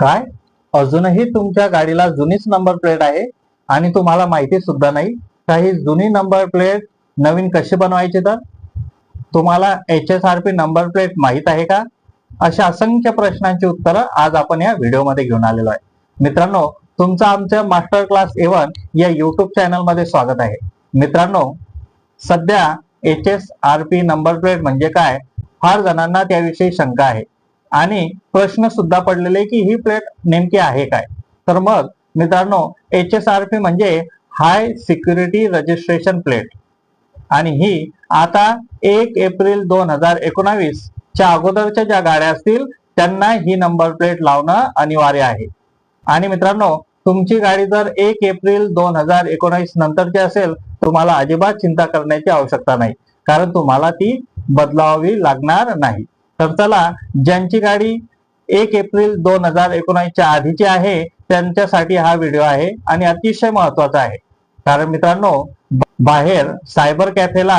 काय? अजूनही तुमच्या गाडीला जुनीच नंबर प्लेट आहे आणि तुम्हाला माहिती सुद्धा नाही. काही जुनी नंबर प्लेट नवीन कशी बनवायची तर? तुम्हाला H S R P number plate माहीत आहे का? अशा असंख्य प्रश्नांची उत्तरं आज आपण या व्हिडिओमध्ये घेऊन आलेलो आहे. मित्रांनो तुमचं आमच्या मास्टर क्लास एवन या युट्यूब चॅनलमध्ये स्वागत आहे. मित्रांनो सध्या H S R P number plate म्हणजे काय? फार जणांना त्याविषयी शंका आहे. आणि प्रश्न सुद्धा पडलेले की ही प्लेट नेमकी आहे काय? तर मग मित्रांनो एच एस आर पी म्हणजे हाय सिक्युरिटी रजिस्ट्रेशन प्लेट आणि ही आता एक एप्रिल दोन हजार एकोणावीस च्या अगोदरच्या ज्या गाड्या असतील त्यांना ही नंबर प्लेट लावणं अनिवार्य आहे. आणि मित्रांनो तुमची गाडी जर एक एप्रिल दोन हजार एकोणावीस नंतरची असेल तुम्हाला अजिबात चिंता करण्याची आवश्यकता नाही. कारण तुम्हाला ती बदलावी लागणार नाही. तर चला ज्यांची गाडी एक एप्रिल दोन हजार एकोणावीसच्या आधीची आहे त्यांच्यासाठी हा व्हिडिओ आहे आणि अतिशय महत्त्वाचा आहे. कारण मित्रांनो बाहेर सायबर कॅफेला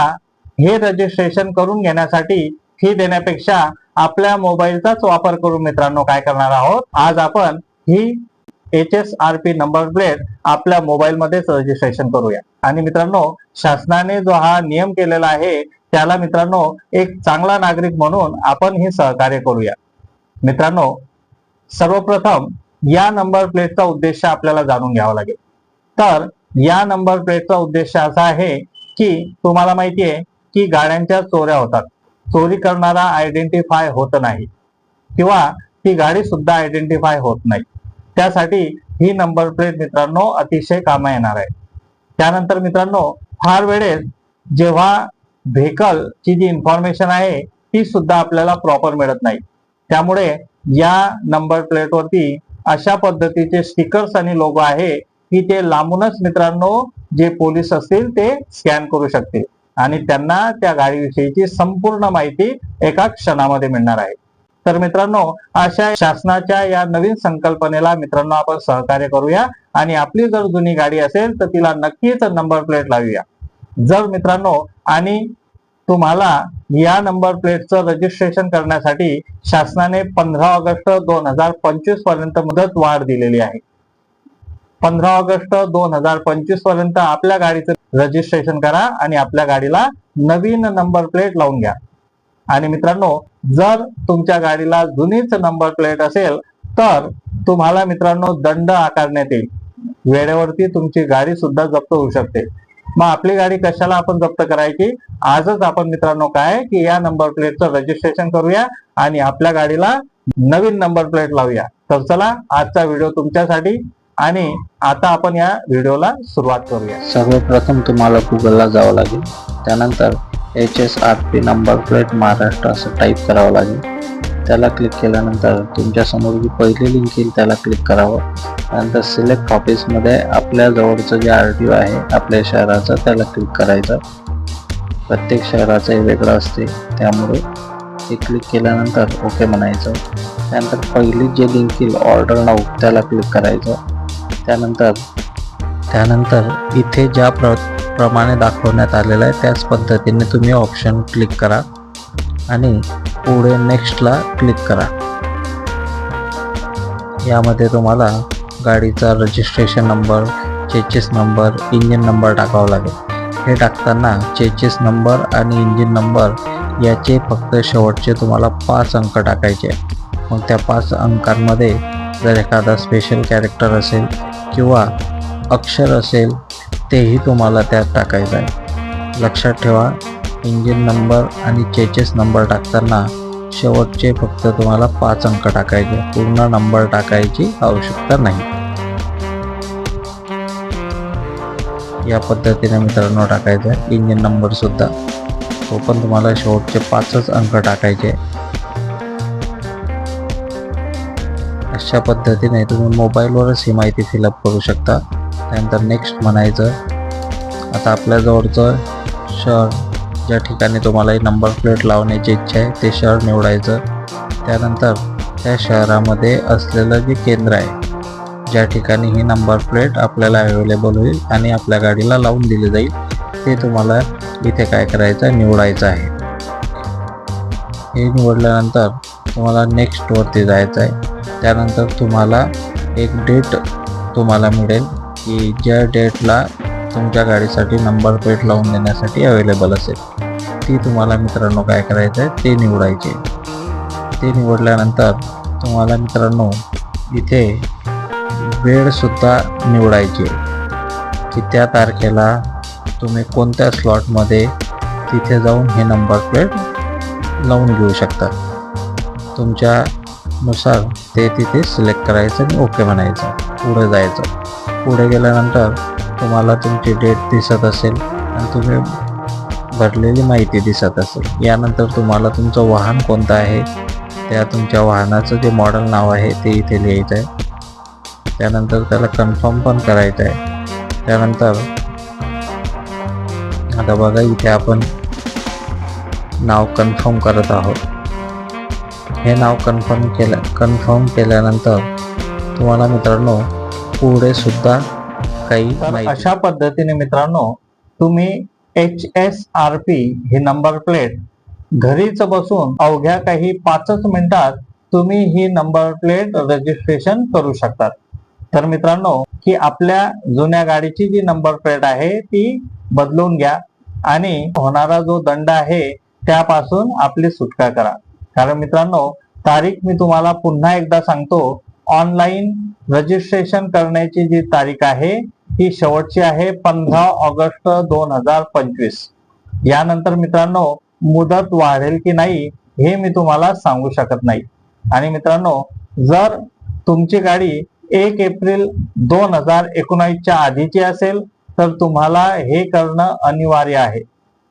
हे रजिस्ट्रेशन करून घेण्यासाठी फी देण्यापेक्षा आपल्या मोबाईलचाच वापर करून मित्रांनो काय करणार आहोत? आज आपण ही H S R P number plate आपल्या मोबाईलमध्येच रजिस्ट्रेशन करूया. आणि मित्रांनो शासनाने जो हा नियम केलेला आहे त्याला मित्रांनो एक चांगला नागरिक म्हणून आपण हे सहकार्य करूया. मित्रांनो सर्वप्रथम या नंबर प्लेटचा उद्देश आपल्याला जाणून घ्यावा लागेल. तर या नंबर प्लेटचा उद्देश असा आहे की तुम्हाला माहिती आहे की गाड्यांच्या चोऱ्या होतात. चोरी करणारा आयडेंटिफाय होत नाही. किंवा ती गाडी सुद्धा आयडेंटिफाय होत नाही. त्यासाठी ही नंबर प्लेट मित्रांनो अतिशय कामा येणार आहे. त्यानंतर मित्रांनो फार वेळेस जेव्हा व्हेकलची जी इन्फॉर्मेशन आहे ती सुद्धा आपल्याला प्रॉपर मिळत नाही. त्यामुळे या नंबर प्लेटवरती अशा पद्धतीचे स्टिकर्स आणि लोगो आहे की ते लांबूनच मित्रांनो जे पोलीस असतील ते स्कॅन करू शकतील आणि त्यांना त्या गाडीविषयीची संपूर्ण माहिती एका क्षणामध्ये मिळणार आहे. तर मित्रांनो अशा शासनाच्या या नवीन संकल्पनेला मित्रांनो आपण सहकार्य करूया. आणि आपली जर जुनी गाडी असेल तर तिला नक्कीच नंबर प्लेट लावूया. जर मित्रांनो आणि तुम्हाला या नंबर प्लेटचं रजिस्ट्रेशन करण्यासाठी शासनाने पंधरा ऑगस्ट दोन हजार पंचवीसपर्यंत मुदत वाढ दिलेली आहे. पंधरा ऑगस्ट दोन हजार पंचवीसपर्यंत आपल्या गाडीचं रजिस्ट्रेशन करा आणि आपल्या गाडीला नवीन नंबर प्लेट लावून घ्या. आणि मित्रांनो जर तुमच्या गाडीला जुनीच नंबर प्लेट असेल तर तुम्हाला मित्रांनो दंड आकारण्यात येईल. वेळेवरती तुमची गाडी सुद्धा जप्त होऊ शकते. मग आपली गाडी कशाला आपण जप्त करायची? आजच आपण मित्रांनो काय की या नंबर प्लेटचं रजिस्ट्रेशन करूया आणि आपल्या गाडीला नवीन नंबर प्लेट लावूया. तर चला आजचा व्हिडिओ तुमच्यासाठी आणि आता आपण या व्हिडिओला सुरुवात करूया. सर्वप्रथम तुम्हाला गुगलला जावं लागेल. त्यानंतर H S R P number plate Maharashtra असं टाईप करावं लागेल. त्याला क्लिक केल्यानंतर तुमच्यासमोर जी पहिली लिंक येईल त्याला क्लिक करावं. त्यानंतर सिलेक्ट ऑफिसमध्ये आपल्या जवळचं जे आर टी ओ आहे आपल्या शहराचं त्याला क्लिक करायचं. प्रत्येक शहराचं हे वेगळं असते त्यामुळे ते क्लिक केल्यानंतर ओके म्हणायचं. त्यानंतर पहिली जे लिंक येईल ऑर्डर नाऊ त्याला क्लिक करायचं. त्यानंतर त्यानंतर इथे ज्या प्र प्रमाणे दाखवण्यात आलेलं आहे त्याच पद्धतीने तुम्ही ऑप्शन क्लिक करा. आणि पुढे नेक्स्टला क्लिक करा. यामध्ये तुम्हाला गाडीचा registration number chassis number engine number टाकावा लागेल. हे टाकताना चेचेस नंबर आणि इंजिन नंबर याचे फक्त शेवटचे तुम्हाला पाच अंक टाकायचे मग त्या पाच अंकांमध्ये जर एखादा स्पेशल कॅरेक्टर असेल किंवा अक्षर असेल तेही तुम्हाला त्यात टाकायचं आहे. लक्षात ठेवा इंजिन नंबर आणि चेचेस नंबर टाकताना शेवटचे फक्त तुम्हाला पाच अंक टाकायचे. पूर्ण नंबर टाकायची आवश्यकता नाही. या पद्धतीने मित्रांनो टाकायचं. आहे इंजिन नंबर सुद्धा. तो पण तुम्हाला शेवटचे पाचच अंक टाकायचे. अशा पद्धतीने तुम्ही मोबाईलवरच ही माहिती फिलअप करू शकता. त्यानंतर नेक्स्ट म्हणायचं. आता आपल्याजवळचं शहर ज्या ठिकाणी तुम्हाला नंबर प्लेट लावण्याची इच्छा आहे. ते शहर निवडायचं. त्यानंतर त्या शहरामध्ये असलेलं जे केंद्र आहे ज्या ठिकाणी ही नंबर प्लेट आपल्याला अवेलेबल होईल आणि आपल्या गाडीला लावून दिली जाईल ते तुम्हाला इथे काय करायचं आहे निवडायचं आहे. हे निवडल्यानंतर तुम्हाला नेक्स्टवरती जायचं आहे. त्यानंतर तुम्हाला एक डेट तुम्हाला मिळेल की ज्या डेटला तुमच्या गाडीसाठी नंबर प्लेट लावून देण्यासाठी अवेलेबल असेल. ती तुम्हाला मित्रांनो काय करायचं आहे ते निवडायचे. ते निवडल्यानंतर तुम्हाला मित्रांनो इथे वेळसुद्धा निवडायची. की त्या तारखेला तुम्ही कोणत्या स्लॉटमध्ये तिथे जाऊन हे नंबर प्लेट लावून घेऊ शकता. तुमच्यानुसार ते तिथे सिलेक्ट करायचं आणि ओके म्हणायचं. पुढे जायचं. पुढे गेल्यानंतर तुम्हाला तुमची डेट दिसत असेल आणि तुम्ही भरलेली माहिती दिसत असेल. यानंतर तुम्हाला तुमचं वाहन कोणतं आहे? त्या तुमच्या वाहनाचं जे मॉडेल नाव आहे ते इथे लिहायचं आहे. त्यानंतर त्याला कन्फर्म पण करायचं आहे. त्यानंतर आता बघा इथे आपण नाव कन्फर्म करत आहोत. हे नाव कन्फर्म केलं कन्फर्म केल्यानंतर तुम्हाला मित्रांनो पुढे सुद्धा काही तर अशा पद्धतीने मित्रांनो तुम्ही एच एस आर पी ही नंबर प्लेट घरीच बसून अवघ्या काही पाचच मिनिटात तुम्ही ही नंबर प्लेट रजिस्ट्रेशन करू शकतात. तर मित्रांनो की आपल्या जुन्या गाडीची जी नंबर प्लेट आहे ती बदलून घ्या आणि होणारा जो दंड आहे त्यापासून आपली सुटका करा. कारण मित्रांनो तारीख मी तुम्हाला पुन्हा एकदा सांगतो ऑनलाईन रजिस्ट्रेशन करण्याची जी तारीख आहे ही शेवटची आहे पंधरा ऑगस्ट दोन हजार पंचवीस. यानंतर मित्रांनो मुदत वाढेल की नाही हे मी तुम्हाला सांगू शकत नाही. आणि मित्रांनो जर तुमची गाडी एक एप्रिल दोन हजार एकोणावीसच्या आधीची असेल तर तुम्हाला हे करणं अनिवार्य आहे.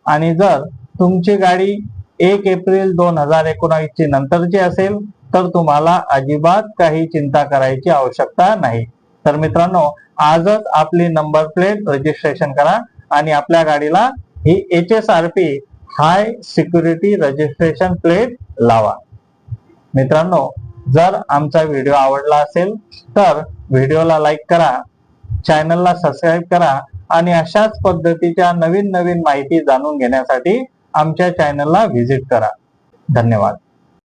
आणि जर तुमची गाडी एक एप्रिल दोन हजार एकोणावीसची नंतरची असेल तर तुम्हाला अजिबात काही चिंता करायची आवश्यकता नाही. तर मित्रांनो आजच आपली नंबर प्लेट रजिस्ट्रेशन करा आणि आपल्या गाडीला ही H S R P high security registration plate लावा. मित्रांनो जर आमचा व्हिडिओ आवडला असेल तर व्हिडिओला लाईक करा चॅनलला सबस्क्राईब करा आणि अशाच पद्धतीच्या नवीन नवीन माहिती जाणून घेण्यासाठी आमच्या चॅनलला व्हिजिट करा. धन्यवाद.